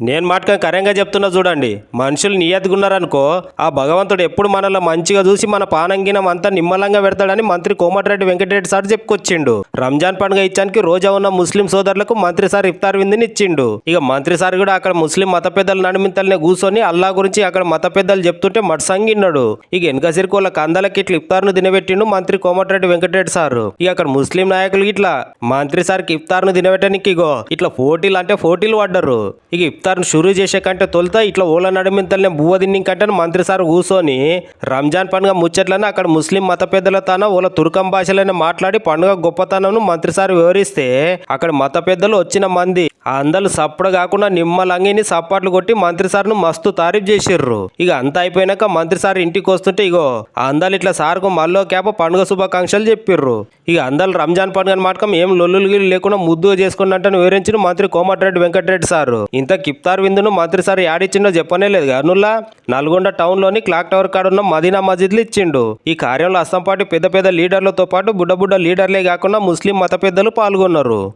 నేను మాటకం కరెంగా చెప్తున్నా చూడండి. మనుషులు నియత్గున్నారనుకో ఆ భగవంతుడు ఎప్పుడు మనలో మంచిగా చూసి మన పానంగినం అంతా నిమ్మలంగా పెడతాడని మంత్రి కోమటిరెడ్డి వెంకటరెడ్డి సార్ చెప్పుకొచ్చిండు. రంజాన్ పండుగ ఇచ్చానికి రోజా ఉన్న ముస్లిం సోదరులకు మంత్రి సార్ ఇఫ్తార్ విందుని ఇచ్చిండు. ఇక మంత్రి సార్ కూడా అక్కడ ముస్లిం మత పెద్దల నడుమింతలనే కూర్చొని అల్లా గురించి అక్కడ మత పెద్దలు చెప్తుంటే మట్సంగిన్నాడు ఇక వెనక సిరికి వాళ్ళ కందలకి ఇట్లా ఇఫ్తార్ను తినబెట్టిండు మంత్రి కోమటిరెడ్డి వెంకటరెడ్డి సార్. ఇక అక్కడ ముస్లిం నాయకులు ఇట్లా మంత్రి సార్కి ఇఫ్తార్ను తినబెట్టడానికి ఇగో ఇట్లా పోటీలు అంటే పోటీలు పడ్డరు. ఇక ఇఫ్తార్ను షురూ చేసే కంటే తొలుత ఇట్లా ఓల నడిమింతల్ని బువ్వ తిన్ని కంటే మంత్రి సార్ కూర్చొని రంజాన్ పండుగ ముచ్చట్లని అక్కడ ముస్లిం మత పెద్దల తాన ఓల తుర్కం భాషలోనే మాట్లాడి పండుగ గొప్పతనం మంత్రి సార్ వివరిస్తే అక్కడ మత పెద్దలు వచ్చిన మంది అందరు సప్పుడు కాకుండా నిమ్మలంగిని సప్పట్లు కొట్టి మంత్రి సార్ను మస్తు తారీఫ్ చేసిర్రు. ఇక అంతా అయిపోయినాక మంత్రి సార్ ఇంటికి వస్తుంటే ఇగో ఆ అందరు ఇట్లా సార్కు మళ్ళో క్యాప పండుగ శుభాకాంక్షలు చెప్పిర్రు. ఇక అందరు రంజాన్ పండుగ మాటకం ఏం లొల్లులు లేకుండా ముద్దుగా చేసుకున్నట్టు వివరించిన మంత్రి కోమటిరెడ్డి వెంకటరెడ్డి సార్. ఇంత కిప్తార్ విందును మంత్రి సార్ యాడిచ్చిండో చెప్పనే లేదు కనుల్లా నల్గొండ టౌన్లోని క్లాక్ టవర్ కాడ ఉన్న మదీనా మస్జిద్లు ఇచ్చిండు. ఈ కార్యంలో అస్సాంపాటి పెద్ద పెద్ద లీడర్లతో పాటు బుడ్డ బుడ్డ లీడర్లే కాకుండా ముస్లిం మత పెద్దలు పాల్గొన్నారు.